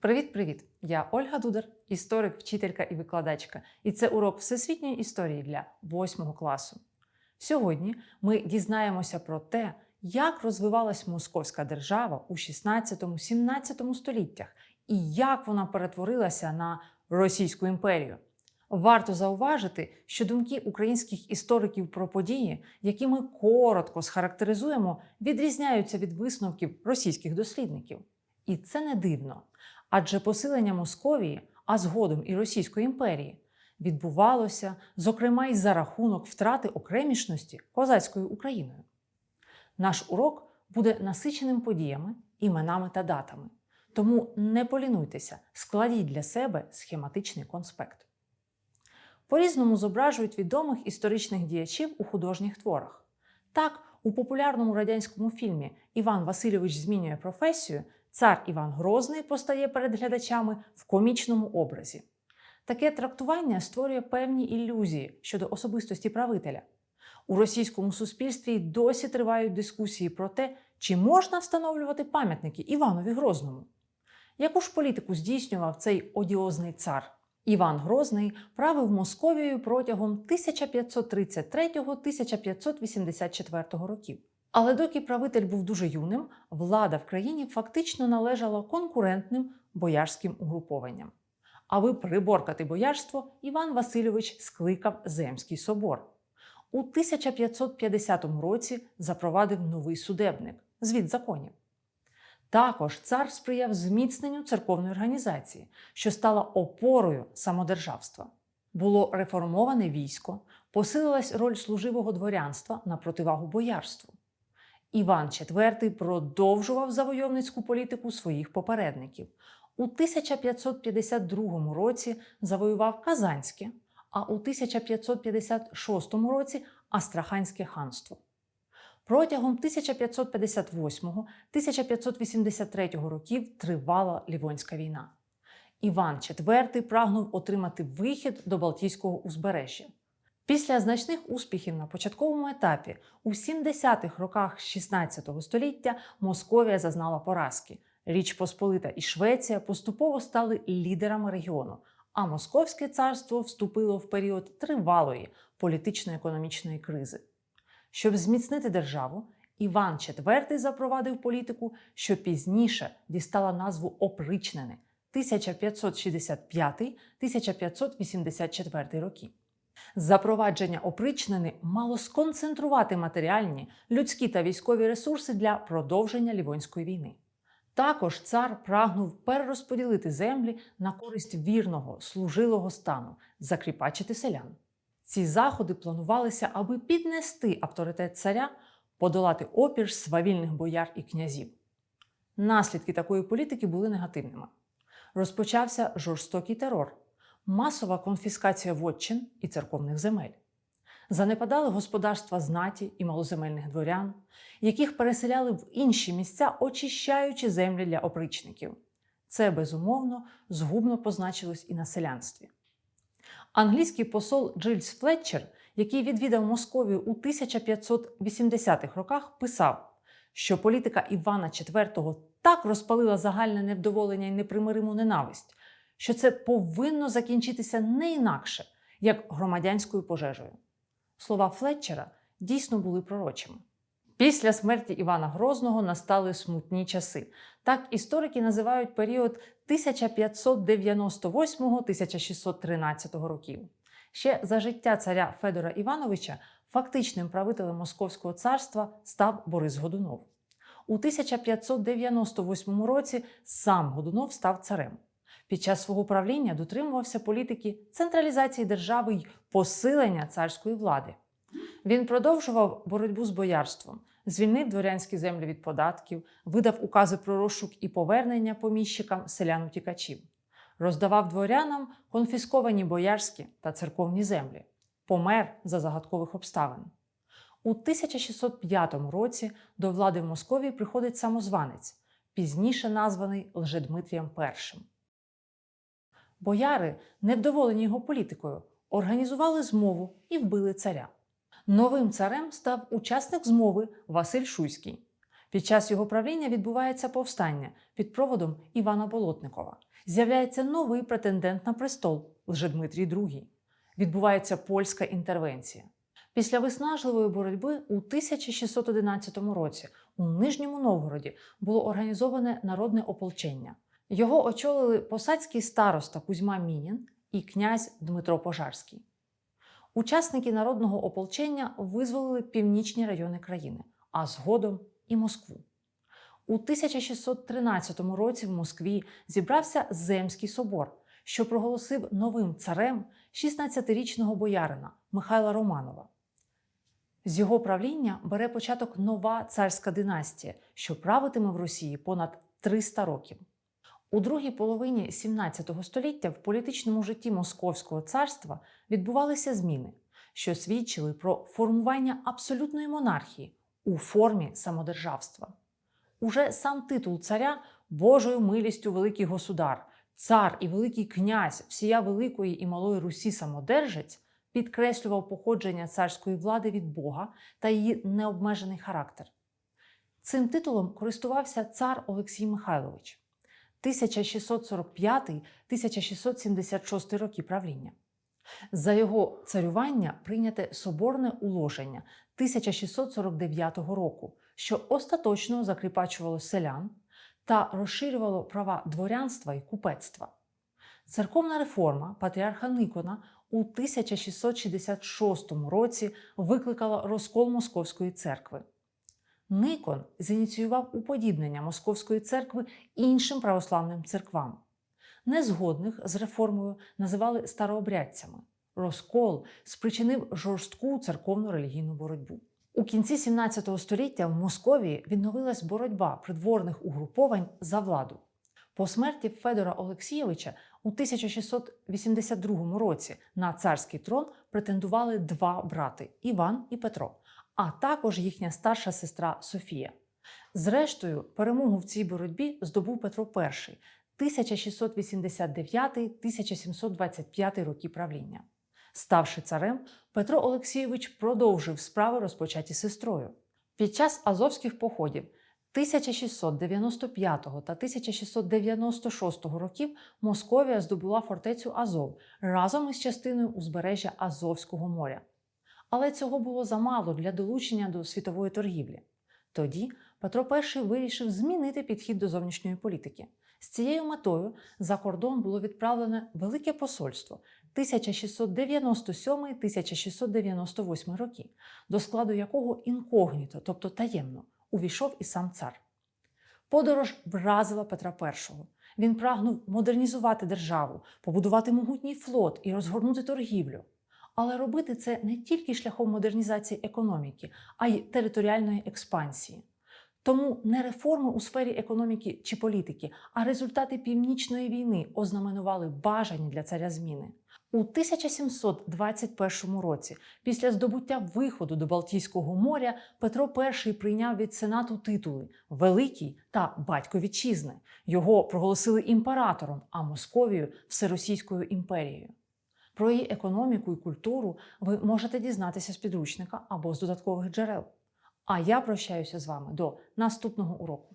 Привіт-привіт! Я Ольга Дудар, історик, вчителька і викладачка. І це урок всесвітньої історії для 8 класу. Сьогодні ми дізнаємося про те, як розвивалась Московська держава у 16-17 століттях і як вона перетворилася на Російську імперію. Варто зауважити, що думки українських істориків про події, які ми коротко схарактеризуємо, відрізняються від висновків російських дослідників. І це не дивно. Адже посилення Московії, а згодом і Російської імперії, відбувалося, зокрема, й за рахунок втрати окремішності козацькою Україною. Наш урок буде насиченим подіями, іменами та датами. Тому не полінуйтеся, складіть для себе схематичний конспект. По-різному зображують відомих історичних діячів у художніх творах. Так, у популярному радянському фільмі Іван Васильович змінює професію цар Іван Грозний постає перед глядачами в комічному образі. Таке трактування створює певні ілюзії щодо особистості правителя. У російському суспільстві досі тривають дискусії про те, чи можна встановлювати пам'ятники Іванові Грозному. Яку ж політику здійснював цей одіозний цар? Іван Грозний правив Московією протягом 1533-1584 років. Але доки правитель був дуже юним, влада в країні фактично належала конкурентним боярським угрупованням. Аби приборкати боярство, Іван Васильович скликав Земський собор. У 1550 році запровадив новий судебник звіт законів. Також цар сприяв зміцненню церковної організації, що стала опорою самодержавства. Було реформоване військо, посилилась роль служивого дворянства на противагу боярству. Іван IV продовжував завойовницьку політику своїх попередників. У 1552 році завоював Казанське, а у 1556 році Астраханське ханство. Протягом 1558-1583 років тривала Лівонська війна. Іван IV прагнув отримати вихід до Балтійського узбережжя. Після значних успіхів на початковому етапі у 70-х роках 16 століття Московія зазнала поразки. Річ Посполита і Швеція поступово стали лідерами регіону, а Московське царство вступило в період тривалої політично-економічної кризи. Щоб зміцнити державу, Іван IV запровадив політику, що пізніше дістала назву опричнене 1565-1584 роки. Запровадження опричнини мало сконцентрувати матеріальні, людські та військові ресурси для продовження Лівонської війни. Також цар прагнув перерозподілити землі на користь вірного, служилого стану, закріпачити селян. Ці заходи планувалися, аби піднести авторитет царя, подолати опір свавільних бояр і князів. Наслідки такої політики були негативними. Розпочався жорстокий терор масова конфіскація вотчин і церковних земель. Занепадали господарства знаті і малоземельних дворян, яких переселяли в інші місця, очищаючи землі для опричників. Це безумовно згубно позначилось і на селянстві. Англійський посол Джильс Флетчер, який відвідав Московію у 1580-х роках, писав, що політика Івана IV так розпалила загальне невдоволення і непримириму ненависть, що це повинно закінчитися не інакше, як громадянською пожежею. Слова Флетчера дійсно були пророчими. Після смерті Івана Грозного настали смутні часи. Так історики називають період 1598-1613 років. Ще за життя царя Федора Івановича фактичним правителем Московського царства став Борис Годунов. У 1598 році сам Годунов став царем. Під час свого правління дотримувався політики централізації держави й посилення царської влади. Він продовжував боротьбу з боярством, звільнив дворянські землі від податків, видав укази про розшук і повернення поміщикам селян утікачів, роздавав дворянам конфісковані боярські та церковні землі, помер за загадкових обставин. У 1605 році до влади в Московії приходить самозванець, пізніше названий Лжедмитрієм І. Бояри, невдоволені його політикою, організували змову і вбили царя. Новим царем став учасник змови Василь Шуйський. Під час його правління відбувається повстання під проводом Івана Болотникова. З'являється новий претендент на престол Лжедмитрій II. Відбувається польська інтервенція. Після виснажливої боротьби у 1611 році у Нижньому Новгороді було організоване народне ополчення. Його очолили посадський староста Кузьма Мінін і князь Дмитро Пожарський. Учасники народного ополчення визволили північні райони країни, а згодом і Москву. У 1613 році в Москві зібрався Земський собор, що проголосив новим царем 16-річного боярина Михайла Романова. З його правління бере початок нова царська династія, що правитиме в Росії понад 300 років. У другій половині 17 століття в політичному житті Московського царства відбувалися зміни, що свідчили про формування абсолютної монархії у формі самодержавства. Уже сам титул царя Божою милістю Великий Государ, цар і Великий князь всія Великої і Малої Русі самодержець підкреслював походження царської влади від Бога та її необмежений характер. Цим титулом користувався цар Олексій Михайлович. 1645-1676 роки правління. За його царювання прийняте соборне уложення 1649 року, що остаточно закріпачувало селян та розширювало права дворянства і купецтва. Церковна реформа патріарха Никона у 1666 році викликала розкол Московської церкви. Никон зініціював уподібнення Московської церкви іншим православним церквам. Незгодних з реформою називали старообрядцями. Розкол спричинив жорстку церковну релігійну боротьбу. У кінці 17 століття в Московії відновилась боротьба придворних угруповань за владу. По смерті Федора Олексійовича у 1682 році на царський трон претендували два брати Іван і Петро, а також їхня старша сестра Софія. Зрештою, перемогу в цій боротьбі здобув Петро І 1689-1725 роки правління. Ставши царем, Петро Олексійович продовжив справи, розпочаті сестрою. Під час азовських походів 1695 та 1696 років Московія здобула фортецю Азов разом із частиною узбережжя Азовського моря. Але цього було замало для долучення до світової торгівлі. Тоді Петро І вирішив змінити підхід до зовнішньої політики. З цією метою за кордон було відправлене Велике посольство 1697-1698 роки, до складу якого інкогніто, тобто таємно, увійшов і сам цар. Подорож вразила Петра І. Він прагнув модернізувати державу, побудувати могутній флот і розгорнути торгівлю. Але робити це не тільки шляхом модернізації економіки, а й територіальної експансії. Тому не реформи у сфері економіки чи політики, а результати північної війни ознаменували бажані для царя зміни. У 1721 році, після здобуття виходу до Балтійського моря, Петро І прийняв від сенату титули Великий та Батько Вітчизни. Його проголосили імператором, а Московію Всеросійською імперією. Про її економіку і культуру ви можете дізнатися з підручника або з додаткових джерел. А я прощаюся з вами до наступного уроку.